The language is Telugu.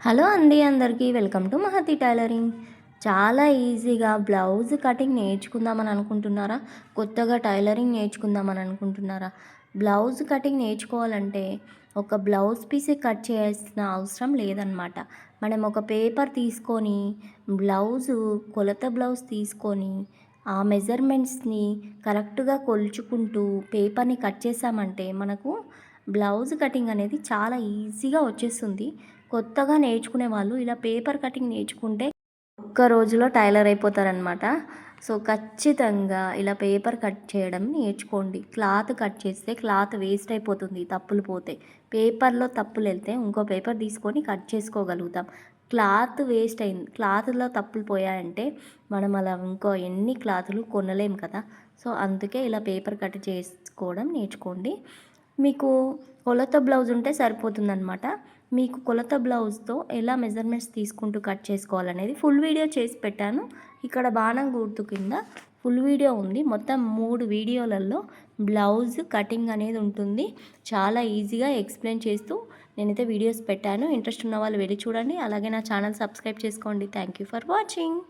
హలో అండి అందరికీ వెల్కమ్ టు మహతి టైలరింగ్. చాలా ఈజీగా బ్లౌజ్ కటింగ్ నేర్చుకుందామని అనుకుంటున్నారా? కొత్తగా టైలరింగ్ నేర్చుకుందామని అనుకుంటున్నారా? బ్లౌజ్ కటింగ్ నేర్చుకోవాలంటే ఒక బ్లౌజ్ పీస్ కట్ చేయాల్సిన అవసరం లేదనమాట మనం ఒక పేపర్ తీసుకొని బ్లౌజు కొలత బ్లౌజ్ తీసుకొని ఆ మెజర్మెంట్స్ని కరెక్ట్గా కొలుచుకుంటూ పేపర్ని కట్ చేసామంటే మనకు బ్లౌజ్ కటింగ్ అనేది చాలా ఈజీగా వచ్చేస్తుంది. కొత్తగా నేర్చుకునే వాళ్ళు ఇలా పేపర్ కటింగ్ నేర్చుకుంటే ఒక్క రోజులో టైలర్ అయిపోతారనమాట సో ఖచ్చితంగా ఇలా పేపర్ కట్ చేయడం నేర్చుకోండి. క్లాత్ కట్ చేస్తే క్లాత్ వేస్ట్ అయిపోతుంది తప్పులు పోతే. పేపర్లో తప్పులు వెళ్తే ఇంకో పేపర్ తీసుకొని కట్ చేసుకోగలుగుతాం. క్లాత్ వేస్ట్ అయింది క్లాత్లో తప్పులు పోయాయంటే మనం అలా ఇంకో ఎన్ని క్లాతులు కొనలేం కదా. సో అందుకే ఇలా పేపర్ కట్ చేసుకోవడం నేర్చుకోండి. మీకు కొలత బ్లౌజ్ ఉంటే సరిపోతుందనమాట మీకు కొలత బ్లౌజ్తో ఎలా మెజర్మెంట్స్ తీసుకుంటూ కట్ చేసుకోవాలనేది ఫుల్ వీడియో చేసి పెట్టాను. ఇక్కడ బాణం గుర్తు కింద ఫుల్ వీడియో ఉంది. మొత్తం మూడు వీడియోలలో బ్లౌజ్ కటింగ్ అనేది ఉంటుంది. చాలా ఈజీగా ఎక్స్ప్లెయిన్ చేస్తూ నేనైతే వీడియోస్ పెట్టాను. ఇంట్రెస్ట్ ఉన్న వాళ్ళు వెళ్ళి చూడండి. అలాగే నా ఛానల్ సబ్స్క్రైబ్ చేసుకోండి. Thank you for watching.